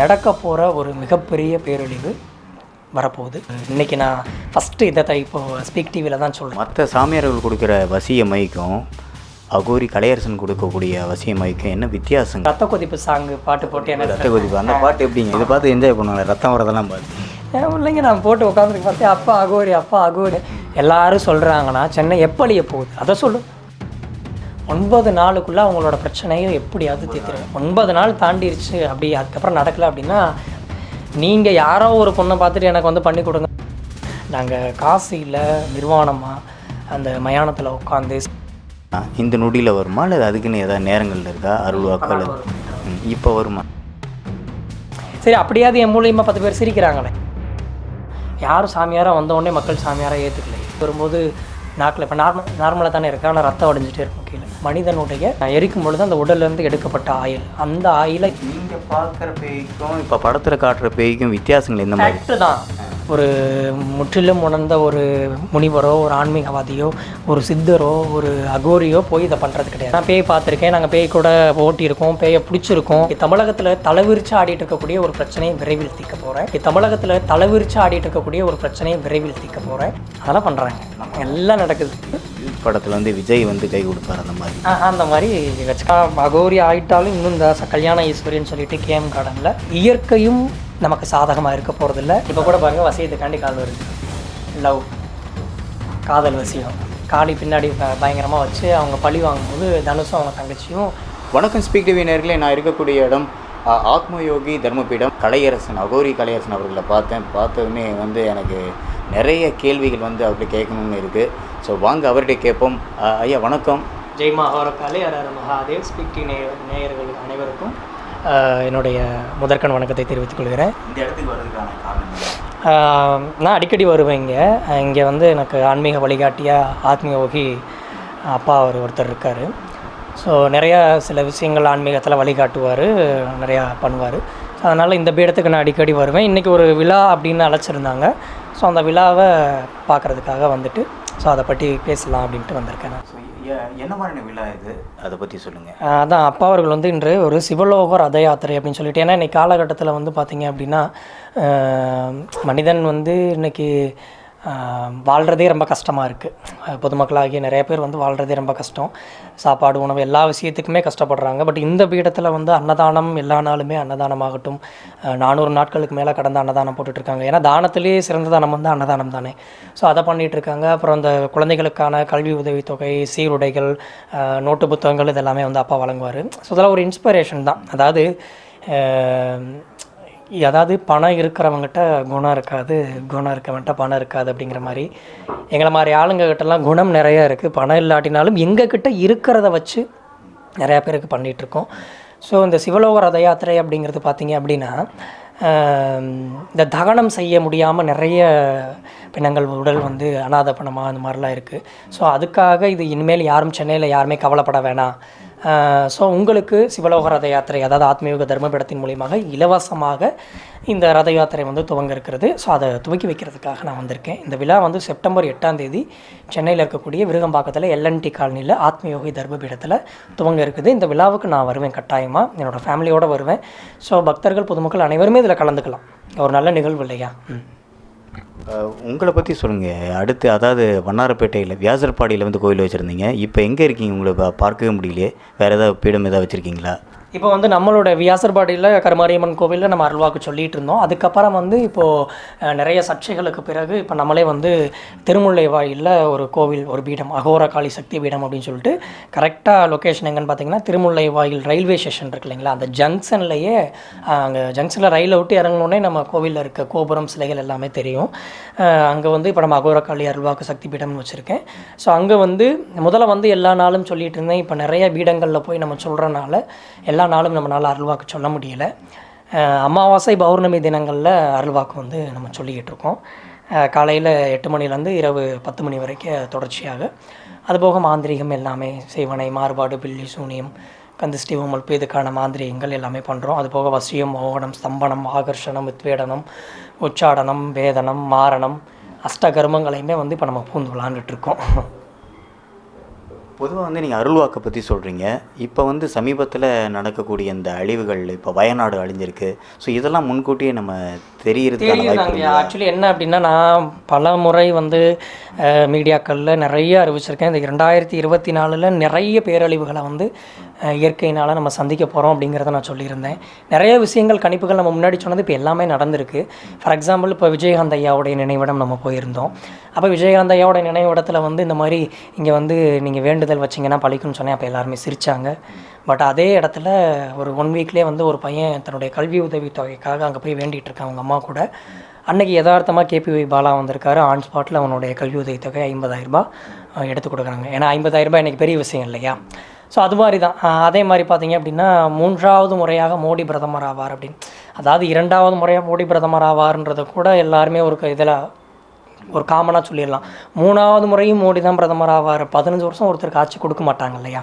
நடக்க போகிற ஒரு மிகப்பெரிய பேரழிவு வரப்போகுது. இன்றைக்கி நான் ஃபஸ்ட்டு இதை தான் இப்போ ஸ்பீக் டிவியில் தான் சொல்கிறேன் மற்ற சாமியார்கள் கொடுக்குற வசிய மைக்கும் அகோரி கலையரசன் கொடுக்கக்கூடிய வசிய மைக்கும் என்ன வித்தியாசங்க? ரத்த கொதிப்பு சாங்கு பாட்டு போட்டு என்ன ரத்த கொதிப்பு அந்த பாட்டு எப்படிங்க? இதை பார்த்து என்ஜாய் பண்ணுவாங்க ரத்தம் வரதெல்லாம் பார்த்து. இல்லைங்க நான் போட்டு உட்காந்துருக்கு பார்த்தேன் அப்பா அகோரி அப்பா அகோரி. எல்லாரும் சொல்கிறாங்கன்னா சென்னை எப்படிய போகுது? அதை சொல்லு. ஒன்பது நாளுக்குள்ளே அவங்களோட பிரச்சனையை எப்படியாவது தீர்த்துருங்க. ஒன்பது நாள் தாண்டிருச்சு அப்படி அதுக்கப்புறம் நடக்கலை அப்படின்னா நீங்கள் யாரோ ஒரு பொண்ணை பார்த்துட்டு எனக்கு வந்து பண்ணி கொடுங்க. நாங்கள் காசு இல்லை நிர்வாணமாக அந்த மயானத்தில் உட்காந்து இந்த நொடியில் வருமா? இல்லை அதுக்குன்னு ஏதாவது நேரங்கள் இருக்கா? அருள் வாக்கள் இப்போ வருமா? சரி அப்படியாவது என் மூலியமாக பத்து பேர் சிரிக்கிறாங்களே. யாரும் சாமியாராக வந்தோடனே மக்கள் சாமியாராக ஏற்றுக்கல வரும்போது நாக்கில் இப்போ நார்மல் நார்மலாக தானே இருக்கு. ஆனால் ரத்தம் அடைஞ்சிட்டே இருக்கும் கீழே. மனிதனுடைய எரிக்கும் பொழுது அந்த உடல்லேருந்து எடுக்கப்பட்ட ஆயில் அந்த ஆயிலை நீங்கள் பார்க்குற பேய்க்கும் இப்போ படத்தில் காட்டுற பேய்க்கும் வித்தியாசங்கள் இந்த மாதிரி? தான். ஒரு முற்றிலும் உணர்ந்த ஒரு முனிவரோ ஒரு ஆன்மீகவாதியோ ஒரு சித்தரோ ஒரு அகோரியோ போய் இதை பண்ணுறது கிடையாது. நான் பேய் பார்த்துருக்கேன் நாங்கள் பேய் கூட ஓட்டியிருக்கோம் பேயை பிடிச்சிருக்கோம். தமிழகத்தில் தலைவிரிச்சு ஆடிட்டு இருக்கக்கூடிய ஒரு பிரச்சனையை விரைவில் தீர்க்க போகிறேன் தமிழகத்தில் தலைவிரிச்சு ஆடிட்டு இருக்கக்கூடிய ஒரு பிரச்சனையை விரைவில் தீர்க்க போகிறேன் அதெல்லாம் பண்ணுறாங்க எல்லாம் நடக்குது. படத்தில் வந்து விஜய் வந்து கை கொடுப்பார் அந்த மாதிரி. அந்த மாதிரி வச்சுக்கா அகோரி ஆயிட்டாலும் இன்னும் இந்த கல்யாண ஈஸ்வரின்னு சொல்லிட்டு கேஎம் கார்டனில் இயற்கையும் நமக்கு சாதகமாக இருக்க போகிறதில்ல இப்போ கூட பாருங்க வசியத்துக்காண்டி கால் வருது. லவ் காதல் வசியம். காளி பின்னாடி பயங்கரமாக வச்சு அவங்க பழி வாங்கும்போது தனுஷும் அவங்க தங்கச்சியும் வணக்கம் ஸ்பீக் டிவி நேர்களே நான் இருக்கக்கூடிய இடம் ஆத்மயோகி தர்மபீடம். கலையரசன் அகோரி கலையரசன் அவர்களை பார்த்தேன். பார்த்ததுமே வந்து எனக்கு நிறைய கேள்விகள் வந்து அவர்கிட்ட கேட்கணும்னு இருக்குது ஸோ வாங்க அவர்கிட்ட கேட்போம். ஐயா வணக்கம். ஜெய் மகாரகாலே அரர் மகாதேவ் ஸ்பிக்டி நேய நேயர்கள் அனைவருக்கும் என்னுடைய முதற்கண் வணக்கத்தை தெரிவித்துக் கொள்கிறேன். இந்த இடத்துக்கு வர்றதுக்கான காரணம் நான் அடிக்கடி வருவேன் இங்கே. இங்கே வந்து எனக்கு ஆன்மீக வழிகாட்டியாக ஆத்மீக யோகி அப்பா அவர் ஒருத்தர் இருக்கார். ஸோ நிறையா சில விஷயங்கள் ஆன்மீகத்தில் வழிகாட்டுவார் நிறையா பண்ணுவார். ஸோ அதனால் இந்த பீடத்துக்கு நான் அடிக்கடி வருவேன். இன்றைக்கி ஒரு விழா அப்படின்னு அழைச்சிருந்தாங்க. ஸோ அந்த விழாவை பார்க்குறதுக்காக வந்துட்டு ஸோ அதை பற்றி பேசலாம் அப்படின்ட்டு வந்திருக்கேன் நான். என்ன மாதிரியான விழா இது? அதை பற்றி சொல்லுங்கள் அதான் அப்பா அவர்கள் வந்து இன்று ஒரு சிவலோக ரத யாத்திரை அப்படின்னு சொல்லிட்டு ஏன்னா இன்னைக்கு காலகட்டத்தில் வந்து பார்த்தீங்க அப்படின்னா மனிதன் வந்து இன்னைக்கு வாழ்கிறதே ரொம்ப கஷ்டமாக இருக்குது பொதுமக்களாகிய நிறைய பேர் வந்து வாழ்கிறதே ரொம்ப கஷ்டம். சாப்பாடு உணவு எல்லா விஷயத்துக்குமே கஷ்டப்படுறாங்க. பட் இந்த பீடத்தில் வந்து அன்னதானம் எல்லா நாளுமே அன்னதானமாகட்டும். நானூறு நாட்களுக்கு மேலே கடந்த அன்னதானம் போட்டுட்டு இருக்காங்க ஏன்னா தானத்திலேயே சிறந்த தானம் வந்து அன்னதானம் தானே. ஸோ அதை பண்ணிகிட்ருக்காங்க இருக்காங்க அப்புறம் அந்த குழந்தைகளுக்கான கல்வி உதவித்தொகை சீருடைகள் நோட்டு புத்தகங்கள் இதெல்லாமே வந்து அப்பா வழங்குவார். ஸோ இதெல்லாம் ஒரு இன்ஸ்பிரேஷன் தான். அதாவது அதாவது பணம் இருக்கிறவங்ககிட்ட குணம் இருக்காது குணம் இருக்கவன்கிட்ட பணம் இருக்காது அப்படிங்கிற மாதிரி. எங்களை மாதிரி ஆளுங்கக்கிட்டலாம் குணம் நிறையா இருக்குது பணம் இல்லாட்டினாலும் எங்கக்கிட்ட இருக்கிறத வச்சு நிறையா பேருக்கு பண்ணிகிட்ருக்கோம் ஸோ இந்த சிவலோக ரத யாத்திரை அப்படிங்கிறது பார்த்தீங்க அப்படின்னா இந்த தகனம் செய்ய முடியாமல் நிறைய பிணங்கள் உடல் வந்து அனாதை பணமாக அந்த மாதிரிலாம் இருக்குது ஸோ அதுக்காக இது இனிமேல் யாரும் சென்னையில் யாருமே கவலைப்பட வேணாம். ஸோ உங்களுக்கு சிவலோக ரத யாத்திரை அதாவது ஆத்மீக தர்மபிடத்தின் மூலியமாக இலவசமாக இந்த ரத யாத்திரை வந்து துவங்க இருக்கிறது. ஸோ அதை துவக்கி வைக்கிறதுக்காக நான் வந்திருக்கேன். இந்த விழா வந்து செப்டம்பர் எட்டாம் தேதி சென்னையில் இருக்கக்கூடிய விருகம்பாக்கத்தில் எல்என்டி காலனியில் ஆத்மயோகி தர்மபீடத்தில் துவங்க இருக்குது. இந்த விழாவுக்கு நான் வருவேன் கட்டாயமாக என்னோடய ஃபேமிலியோடு வருவேன். ஸோ பக்தர்கள் பொதுமக்கள் அனைவருமே இதில் கலந்துக்கலாம். ஒரு நல்ல நிகழ்வு இல்லையா? ம். உங்களை பற்றி சொல்லுங்கள் அடுத்து அதாவது வண்ணாரப்பேட்டையில் வியாசர்பாடியில் வந்து கோயில் வச்சுருந்தீங்க. இப்போ எங்கே இருக்கீங்க? உங்களை பா- பார்க்கவே முடியலையே. வேறு ஏதாவது பீடம் ஏதாவது வச்சுருக்கீங்களா? இப்போ வந்து நம்மளோட வியாசர்பாடியில் கருமாரியம்மன் கோவிலில் நம்ம அருள்வாக்கு சொல்லிட்டு இருந்தோம் அதுக்கப்புறம் வந்து இப்போது நிறைய சர்ச்சைகளுக்கு பிறகு இப்போ நம்மளே வந்து திருமுல்லை வாயிலில் ஒரு கோவில் ஒரு பீடம் அகோர காளி சக்தி பீடம் அப்படின்னு சொல்லிட்டு கரெக்டாக லொக்கேஷன் எங்கன்னு பார்த்தீங்கன்னா திருமுல்லை வாயில் ரயில்வே ஸ்டேஷன் இருக்கு இல்லைங்களா? அந்த ஜங்ஷன்லேயே அங்கே ஜங்ஷனில் ரயிலை விட்டு இறங்கினோடனே நம்ம கோவிலில் இருக்க கோபுரம் சிலைகள் எல்லாமே தெரியும். அங்கே வந்து இப்போ நம்ம அகோர காளி அருள்வாக்கு சக்தி பீடம்னு வச்சுருக்கேன். ஸோ அங்கே வந்து முதல்ல வந்து எல்லா நாளும் சொல்லிட்டு இருந்தேன் இப்போ நிறைய பீடங்களில் போய் நம்ம சொல்கிறனால எல்லா எல்லா நாளும் நம்மளால் அருள்வாக்கு சொல்ல முடியலை. அமாவாசை பௌர்ணமி தினங்களில் அருள்வாக்கு வந்து நம்ம சொல்லிக்கிட்டு இருக்கோம். காலையில் எட்டு மணிலேருந்து இரவு பத்து மணி வரைக்கும் தொடர்ச்சியாக. அதுபோக மாந்திரீகம் எல்லாமே செய்வனை மாறுபாடு பில்லி சூனியம் கந்திஷ்டி உமல்பு இதுக்கான மாந்திரீகங்கள் எல்லாமே பண்ணுறோம் அதுபோக வசியம் மோகனம் ஸ்தம்பனம் ஆகர்ஷணம் உத்வேடனம் உச்சாடனம் வேதனம் மாரணம் அஷ்ட கர்மங்களையுமே வந்து இப்போ நம்ம பூந்து விளாண்டுட்ருக்கோம் பொதுவாக வந்து நீங்கள் அருள்வாக்கை பற்றி சொல்கிறீங்க இப்போ வந்து சமீபத்தில் நடக்கக்கூடிய இந்த அழிவுகள் இப்போ வயநாடு அழிஞ்சிருக்கு. ஸோ இதெல்லாம் முன்கூட்டியே நம்ம இருக்குங்களா? ஆக்சுவலி என்ன அப்படின்னா நான் பல முறை வந்து மீடியாக்களில் நிறைய அறிவிச்சிருக்கேன். இந்த ரெண்டாயிரத்தி இருபத்தி நாலில் நிறைய பேரழிவுகளை வந்து இயற்கையினால் நம்ம சந்திக்க போகிறோம் அப்படிங்கிறத நான் சொல்லியிருந்தேன். நிறைய விஷயங்கள் கணிப்புகள் நம்ம முன்னாடி சொன்னது இப்போ எல்லாமே நடந்திருக்கு. ஃபார் எக்ஸாம்பிள் இப்போ விஜயகாந்த் ஐயாவுடைய நினைவிடம் நம்ம போயிருந்தோம். அப்போ விஜயகாந்த் ஐயாவோட நினைவிடத்தில் வந்து இந்த மாதிரி இங்கே வந்து நீங்கள் வேண்டுதல் வச்சிங்கன்னா பழிக்கும்னு சொன்னேன். அப்போ எல்லாருமே சிரித்தாங்க பட் அதே இடத்துல ஒரு ஒன் வீக்லேயே வந்து ஒரு பையன் தன்னுடைய கல்வி உதவி தொகைக்காக அங்கே போய் வேண்டிகிட்டு இருக்கான் அவங்க அம்மா கூட. அன்னைக்கு யதார்த்தமாக கேபிஒய் பாலா வந்திருக்காரு. ஆன் ஸ்பாட்டில் அவனுடைய கல்வி உதவி தொகை ஐம்பதாயிரரூபா எடுத்து கொடுக்குறாங்க. ஏன்னா ஐம்பதாயிரரூபா எனக்கு பெரிய விஷயம் இல்லையா? ஸோ அது மாதிரி தான் அதே மாதிரி பார்த்தீங்க அப்படின்னா மூன்றாவது முறையாக மோடி பிரதமர் ஆவார் அப்படின்னு. அதாவது இரண்டாவது முறையாக மோடி பிரதமர் ஆவார்ன்றதை கூட எல்லாருமே ஒரு இதில் ஒரு காமனாக சொல்லிடலாம். மூணாவது முறையும் மோடி தான் பிரதமர் ஆவார். பதினஞ்சு வருஷம் ஒருத்தருக்கு ஆட்சி கொடுக்க மாட்டாங்க இல்லையா?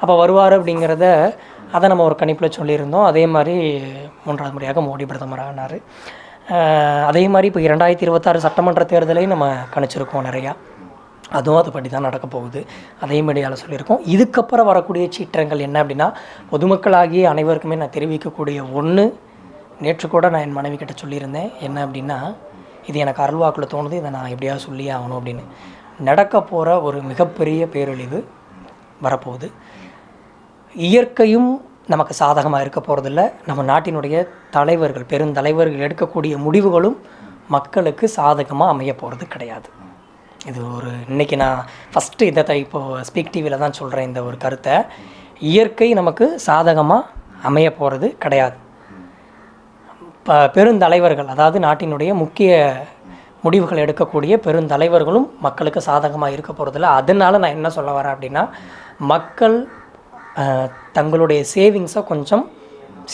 அப்போ வருவார் அப்படிங்கிறத அதை நம்ம ஒரு கணிப்பில் சொல்லியிருந்தோம். அதே மாதிரி மூன்றாவது முறையாக மோடி பிரதமர் ஆனார். அதே மாதிரி இப்போ இரண்டாயிரத்தி இருபத்தாறு சட்டமன்ற தேர்தலையும் நம்ம கணிச்சிருக்கோம் நிறையா. அதுவும் அதுபடி தான் நடக்க போகுது. அதே மீடியாவில் சொல்லியிருக்கோம். இதுக்கப்புறம் வரக்கூடிய சீற்றங்கள் என்ன அப்படின்னா பொதுமக்களாகிய அனைவருக்குமே நான் தெரிவிக்கக்கூடிய ஒன்று நேற்று கூட நான் என் மனைவி கிட்ட சொல்லியிருந்தேன். என்ன அப்படின்னா இது எனக்கு அருள்வாக்கில் தோணுது இதை நான் எப்படியாவது சொல்லியே ஆகணும் அப்படின்னு. நடக்க போகிற ஒரு மிகப்பெரிய பேரழிவு வரப்போகுது. இயற்கையும் நமக்கு சாதகமாக இருக்க போகிறதில்ல நம்ம நாட்டினுடைய தலைவர்கள் பெருந்தலைவர்கள் எடுக்கக்கூடிய முடிவுகளும் மக்களுக்கு சாதகமாக அமைய போகிறது கிடையாது. இது ஒரு இன்றைக்கி நான் ஃபஸ்ட்டு இதை த- இப்போ ஸ்பீக் டிவியில் தான் சொல்கிறேன் இந்த ஒரு கருத்தை. இயற்கை நமக்கு சாதகமாக அமைய போகிறது கிடையாது. ப பெருந்தலைவர்கள் அதாவது நாட்டினுடைய முக்கிய முடிவுகள் எடுக்கக்கூடிய பெருந்தலைவர்களும் மக்களுக்கு சாதகமாக இருக்க போகிறதில்ல அதனால நான் என்ன சொல்ல வரேன் அப்படின்னா மக்கள் தங்களுடைய சேவிங்ஸை கொஞ்சம்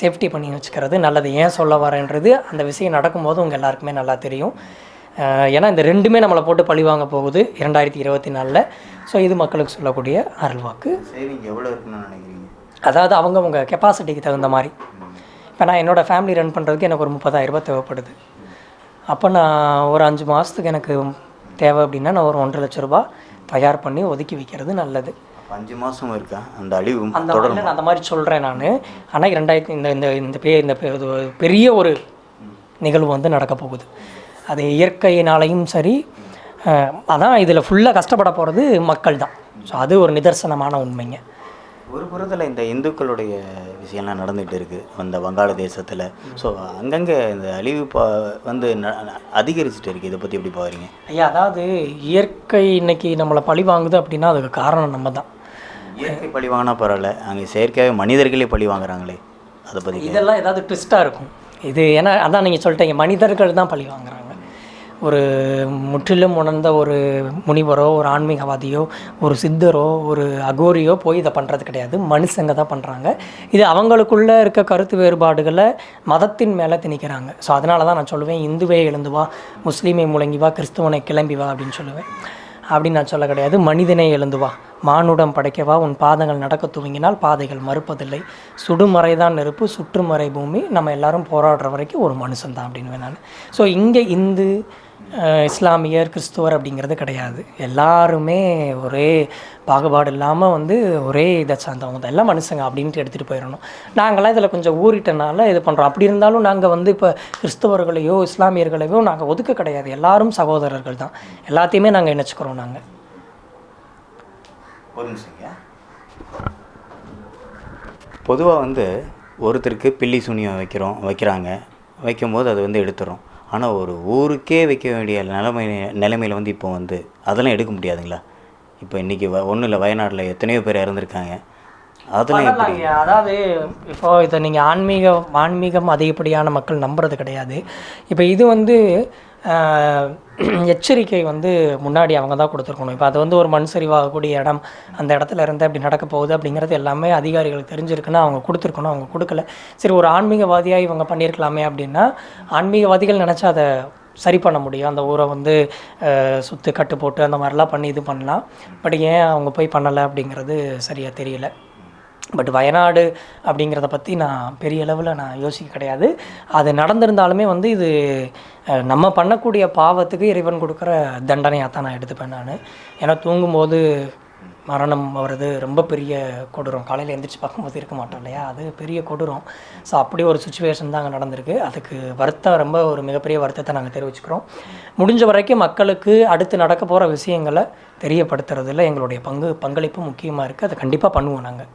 சேஃப்டி பண்ணி வச்சுக்கிறது நல்லது. ஏன் சொல்ல வரேன்றது அந்த விஷயம் நடக்கும்போது உங்கள் எல்லாருக்குமே நல்லா தெரியும். ஏன்னா இந்த ரெண்டுமே நம்மளை போட்டு பழி வாங்க போகுது இரண்டாயிரத்தி இருபத்தி நாலில். ஸோ இது மக்களுக்கு சொல்லக்கூடிய அருள்வாக்கு. சேவிங் எவ்வளோ இருக்குன்னு நினைக்கிறீங்க? அதாவது அவங்கவுங்க கெப்பாசிட்டிக்கு தகுந்த மாதிரி. இப்போ நான் என்னோடய ஃபேமிலி ரன் பண்ணுறதுக்கு எனக்கு ஒரு முப்பதாயிரம் ரூபாய் தேவைப்படுது. அப்போ நான் ஒரு அஞ்சு மாதத்துக்கு எனக்கு தேவை அப்படின்னா நான் ஒரு ஒன்றரை லட்ச ரூபாய் தயார் பண்ணி ஒதுக்கி வைக்கிறது நல்லது. அஞ்சு மாதம் இருக்கா? அந்த அழிவு அந்த நான் அந்த மாதிரி சொல்கிறேன் நான். ஆனால் இரண்டாயிரத்தி இந்த இந்த இந்த பே இந்த பெரிய ஒரு நிகழ்வு வந்து நடக்க போகுது. அது இயற்கையினாலையும் சரி அதான் இதில் ஃபுல்லாக கஷ்டப்பட போகிறது மக்கள் தான் ஸோ அது ஒரு நிதர்சனமான உண்மைங்க. ஒரு புறத்தில் இந்த இந்துக்களுடைய விஷயம்லாம் நடந்துகிட்டு இருக்குது அந்த வங்காள தேசத்தில். ஸோ அங்கங்கே இந்த அழிவு பா வந்து அதிகரிச்சுட்டு இருக்குது இதை பற்றி எப்படி பார்க்குறீங்க ஐயா அதாவது இயற்கை இன்னைக்கு நம்மளை பழி வாங்குது அப்படின்னா அதுக்கு காரணம் நம்ம தான் இயற்கை பழி வாங்கினா பரவாயில்ல. அங்கே செயற்கையாகவே மனிதர்களே பழி வாங்குறாங்களே. அதை பற்றி இதெல்லாம் ஏதாவது ட்விஸ்ட்டாக இருக்கும். இது ஏன்னா அதான் நீங்கள் சொல்லிட்டீங்க. மனிதர்கள் தான் பழி வாங்குறாங்க. ஒரு முற்றிலும் உணர்ந்த ஒரு முனிவரோ ஒரு ஆன்மீகவாதியோ ஒரு சித்தரோ ஒரு அகோரியோ போய் இதை பண்ணுறது கிடையாது. மனுஷங்க தான் பண்ணுறாங்க இது அவங்களுக்குள்ளே இருக்க கருத்து வேறுபாடுகளை மதத்தின் மேலே திணிக்கிறாங்க. ஸோ அதனால தான் நான் சொல்லுவேன் இந்துவே எழுந்து வா முஸ்லீமை முழங்கி வா கிறிஸ்துவனை கிளம்பி வா அப்படின்னு சொல்லுவேன். அப்படின்னு நான் சொல்ல கிடையாது. மனிதனே எழுந்து வா. மானுடம் படைக்கவா உன் பாதங்கள் நடக்க துவங்கினால் பாதைகள் மறுப்பதில்லை. சுடுமறை தான் நெருப்பு சுற்றுமறை பூமி. நம்ம எல்லாரும் போராடுற வரைக்கும் ஒரு மனுஷன் தான் அப்படின்னு நான். ஸோ இங்கே இந்து இஸ்லாமியர் கிறிஸ்துவர் அப்படிங்கிறது கிடையாது. எல்லாருமே ஒரே பாகுபாடு இல்லாமல் வந்து ஒரே இதை சார்ந்தவங்க தான். எல்லாம் மனுஷங்க அப்படின்ட்டு எடுத்துகிட்டு போயிடணும். நாங்களாம் இதில் கொஞ்சம் ஊறிட்டனால இது பண்ணுறோம் அப்படி இருந்தாலும் நாங்கள் வந்து இப்போ கிறிஸ்தவர்களையோ இஸ்லாமியர்களையோ நாங்கள் ஒதுக்க கிடையாது. எல்லாரும் சகோதரர்கள் தான். எல்லாத்தையுமே நாங்கள் இணைச்சிக்கிறோம் நாங்கள் பொதுவாக வந்து ஒருத்தருக்கு பில்லி சூனியம் வைக்கிறோம் வைக்கிறாங்க. வைக்கும்போது அது வந்து எடுத்துறோம் ஆனால் ஒரு ஊருக்கே வைக்க வேண்டிய நிலைமை நிலைமையில் வந்து இப்போ வந்து அதெல்லாம் எடுக்க முடியாதுங்களா? இப்போ இன்றைக்கி வ ஒன்றும் இல்லை வயநாட்டில் எத்தனையோ பேர் இறந்துருக்காங்க. அதெல்லாம் எப்படி? அதாவது இப்போ இதை நீங்கள் ஆன்மீக ஆன்மீகம் அதிகப்படியான மக்கள் நம்புறது கிடையாது. இப்போ இது வந்து எச்சரிக்கை வந்து முன்னாடி அவங்க தான் கொடுத்துருக்கணும். இப்போ அது வந்து ஒரு மண் சரிவாகக்கூடிய இடம் அந்த இடத்துல இருந்து அப்படி நடக்க போகுது அப்படிங்கிறது எல்லாமே அதிகாரிகளுக்கு தெரிஞ்சிருக்குன்னா அவங்க கொடுத்துருக்கணும். அவங்க கொடுக்கல. சரி ஒரு ஆன்மீகவாதியாக இவங்க பண்ணியிருக்கலாமே அப்படின்னா ஆன்மீகவாதிகள் நினச்சா அதை சரி பண்ண முடியும். அந்த ஊரை வந்து சுற்று சுத்து கட்டு போட்டு அந்த மாதிரிலாம் பண்ணி இது பண்ணலாம். பட் ஏன் அவங்க போய் பண்ணலை அப்படிங்கிறது சரியாக தெரியல. பட் வயநாடு அப்படிங்கிறத பற்றி நான் பெரிய அளவில் நான் யோசிக்க கிடையாது. அது நடந்திருந்தாலுமே வந்து இது நம்ம பண்ணக்கூடிய பாவத்துக்கு இறைவன் கொடுக்குற தண்டனையாக தான் நான் எடுத்துப்பேன் நான். ஏன்னா தூங்கும்போது மரணம் வருது ரொம்ப பெரிய கொடூரம். காலையில் எந்திரிச்சு பார்க்கும்போது இருக்க மாட்டோம் இல்லையா? அது பெரிய கொடூரம். ஸோ அப்படி ஒரு சுச்சுவேஷன் தான் அங்கே நடந்திருக்கு. அதுக்கு வருத்தம் ரொம்ப ஒரு மிகப்பெரிய வருத்தத்தை நாங்கள் தெரிவிச்சுக்கிறோம். முடிஞ்ச வரைக்கும் மக்களுக்கு அடுத்து நடக்க போகிற விஷயங்களை தெரியப்படுத்துறதுல எங்களுடைய பங்கு பங்களிப்பு முக்கியமாக இருக்குது அதை கண்டிப்பாக பண்ணுவோம் நாங்கள்